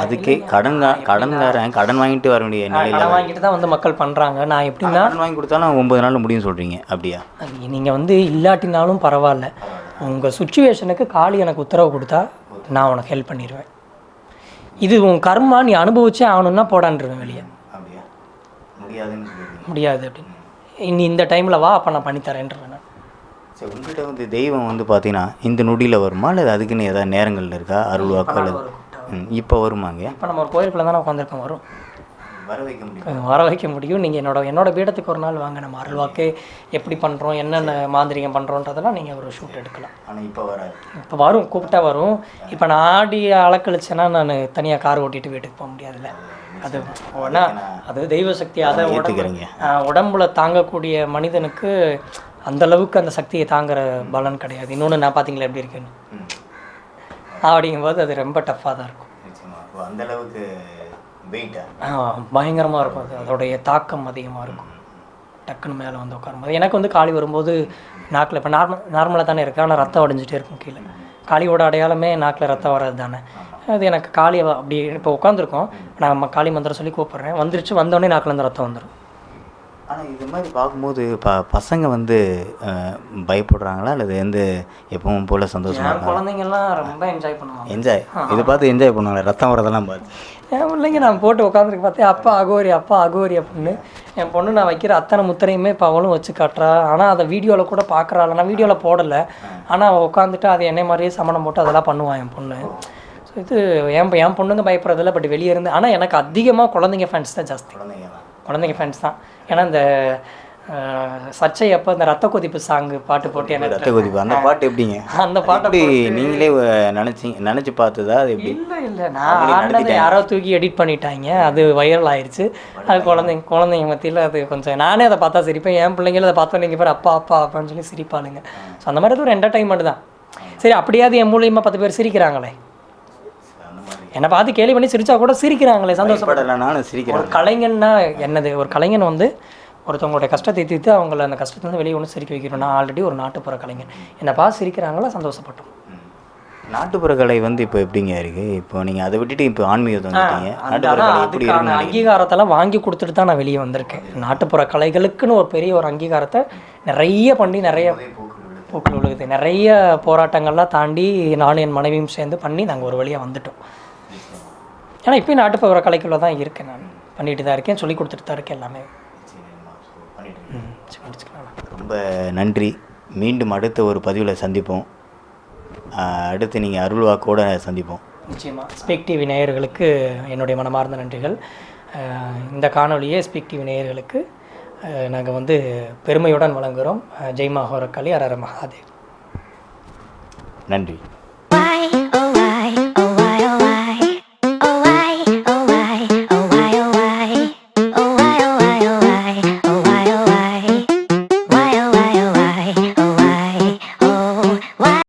அதுக்கே கடன் கடன்காரன் கடன் வாங்கிட்டு வர வேண்டிய நிலையில் வாங்கிட்டு தான் வந்து மக்கள் பண்ணுறாங்க நான் எப்படின்னா கடன் வாங்கி கொடுத்தாலும் ஒன்பது நாள் முடியும் சொல்கிறீங்க அப்படியா? நீங்கள் வந்து இல்லாட்டினாலும் பரவாயில்ல. உங்கள் சுச்சுவேஷனுக்கு காளி எனக்கு உத்தரவு கொடுத்தா நான் உனக்கு ஹெல்ப் பண்ணிடுவேன் இது உன் கர்மா நீ அனுபவிச்சே ஆகணும்னா போடான்ருவேன் வெளியே. முடியாது அப்படின்னு. இனி இந்த டைமில் வா அப்போ நான் பண்ணித்தரேன்றேன் சரி உங்கள்கிட்ட வந்து தெய்வம் வந்து பார்த்தீங்கன்னா இந்த நொடியில் வருமா? அல்லது அதுக்குன்னு ஏதாவது நேரங்கள் இருக்கா? அருள் வாக்கு அல்லது ம், இப்போ வருமாங்க இப்போ நம்ம ஒரு கோயிலுக்குள்ள தானே உட்காந்துருக்கோம் வரும். வர வைக்க முடியும்? வர வைக்க முடியும். நீங்கள் என்னோட என்னோட பீடத்துக்கு ஒரு நாள் வாங்க. நம்ம அருள்வாக்கு எப்படி பண்ணுறோம் என்னென்ன மாந்திரிகம் பண்ணுறோன்றதெல்லாம் நீங்கள் ஒரு ஷூட் எடுக்கலாம். ஆனால் இப்போ வராது. இப்போ வரும் கூப்பிட்டா வரும். இப்போ நான் ஆடி அலக்கழிச்சேன்னா நான் தனியாக கார் ஓட்டிட்டு வீட்டுக்கு போக முடியாதுல்ல. அது உடனே அது தெய்வ சக்தி அதை உடம்புல தாங்கக்கூடிய மனிதனுக்கு அந்த அளவுக்கு அந்த சக்தியை தாங்குற பலன் கிடையாது. இன்னொன்று நான் பார்த்தீங்களா எப்படி இருக்குன்னு அப்படிங்கும்போது அது ரொம்ப டஃப்பாக தான் இருக்கும். நிச்சயமா. அப்போ அந்த அளவுக்கு வெயிட்டா பயங்கரமாக இருக்கும் அது. அதோடைய தாக்கம் அதிகமாக இருக்கும். டக்குன்னு மேலே வந்து உட்காரும்போது. எனக்கு வந்து காளி வரும்போது நாக்கில் இப்போ நார்மல் நார்மலாக தானே இருக்கு. ஆனால் ரத்தம் அடைஞ்சிட்டே இருக்கும் கீழே. காளியோட அடையாளமே நாக்கில் ரத்தம் வர்றது தானே. அது எனக்கு காளி அவ- அப்படி இப்போ உட்காந்துருக்கோம் நான் காளி மந்திரம் சொல்லி கூப்பிட்றேன். வந்துருச்சு வந்தோடனே நாக்கில் இருந்து ரத்தம் வந்துடும் ஆனால் இது மாதிரி பார்க்கும்போது ப பசங்க வந்து பயப்படுறாங்களா? அல்லது வந்து எப்பவும் போல் சந்தோஷமா என் குழந்தைங்கெல்லாம் ரொம்ப என்ஜாய் பண்ணுவாங்க. என்ஜாய் இதை பார்த்து என்ஜாய் பண்ணுவாங்க ரத்தம் வரதெல்லாம் பார்த்து. என் பிள்ளைங்க நான் போட்டு உட்காந்துருக்கு பார்த்தேன். அப்பா அகோரி அப்பா அகோரி அப்படின்னு. என் பொண்ணு நான் வைக்கிற அத்தனை முத்திரையுமே இப்போ அவளும் வச்சு காட்டுறா. ஆனால் அதை வீடியோவில் கூட பார்க்குறாள் நான் வீடியோவில் போடலை. ஆனால் அவள் உட்காந்துட்டு அது என்னை மாதிரியே சமணம் போட்டு அதெல்லாம் பண்ணுவான் என் பொண்ணு. ஸோ இது என் என் பொண்ணுங்க பயப்படுறதில்ல பட் வெளியே இருந்து. ஆனால் எனக்கு அதிகமாக குழந்தைங்க ஃபேன்ஸ் தான் ஜாஸ்தி. குழந்தைங்க ஃபேன்ஸ் தான். ஏன்னா இந்த சர்ச்சை அப்போ இந்த ரத்த கொதிப்பு சாங்கு பாட்டு போட்டு எனக்கு ரத்த கொதிப்பு அந்த பாட்டு எப்படிங்க? அந்த பாட்டை நீங்களே நினச்சி நினச்சி பார்த்ததா? அது எப்படி? இல்லை இல்லை. நான் ஆடினதை யாரோ தூக்கி எடிட் பண்ணிட்டாங்க. அது வைரல் ஆயிருச்சு. அது குழந்தைங்க குழந்தைங்க மத்தியில் அது கொஞ்சம் நானே அதை பார்த்தா சிரிப்பேன். என் பிள்ளைங்களும் அதை பார்த்தா நீங்கள் பேர் அப்பா அப்பா அப்பான்னு சொல்லி சிரிப்பாளுங்க ஸோ அந்த மாதிரி அது ஒரு என்டர்டைன்மெண்ட் தான். சரி அப்படியாவது என் மூலியமாக பத்து பேர் சிரிக்கிறாங்களே. என்னை பார்த்து கேலி பண்ணி சிரிச்சா கூட சிரிக்கிறாங்களே சந்தோஷம். படலை நானும் சிரிக்கிறேன். ஒரு கலைஞன்னா என்னது? ஒரு கலைஞன் வந்து ஒருத்தவங்களுடைய கஷ்டத்தை தீர்த்து அவங்கள அந்த கஷ்டத்துலேருந்து வெளியே ஒன்று சிரிக்க வைக்கணும். நான் ஆல்ரெடி ஒரு நாட்டுப்புற கலைஞன். என்னை பார்த்து சிரிக்கிறாங்களா சந்தோஷப்பட்டோம். நாட்டுப்புற கலை வந்து இப்போ எப்படிங்க இருக்கு? இப்போ நீங்கள் அதை விட்டுட்டு இப்போ ஆன்மீகத்தை வந்துட்டீங்க அங்கீகாரத்தெல்லாம் வாங்கி கொடுத்துட்டு தான் நான் வெளியே வந்திருக்கேன். நாட்டுப்புற கலைகளுக்குன்னு ஒரு பெரிய ஒரு அங்கீகாரத்தை நிறைய பண்ணி நிறைய பூக்கள் விழுகுது நிறைய போராட்டங்கள்லாம் தாண்டி நானும் என் மனைவியும் சேர்ந்து பண்ணி நாங்கள் ஒரு வழியாக வந்துட்டோம். ஏன்னா இப்பயும் நாட்டுப்புற கலைக்குள்ள தான் இருக்கேன் நான். பண்ணிட்டு தான் இருக்கேன். சொல்லி கொடுத்துட்டு தான் இருக்கேன் எல்லாமே. ரொம்ப நன்றி. மீண்டும் அடுத்த ஒரு பதிவில் சந்திப்போம். அடுத்து நீங்கள் அருள்வாக்கோட சந்திப்போம். நிச்சயமாக ஸ்பீக் டிவி நேயர்களுக்கு என்னுடைய மனமார்ந்த நன்றிகள். இந்த காணொளியை ஸ்பீக் டிவி நேயர்களுக்கு நாங்கள் வந்து பெருமையுடன் வழங்குகிறோம் ஜெய் மகோரக்காளி அரர மகாதேவ். நன்றி.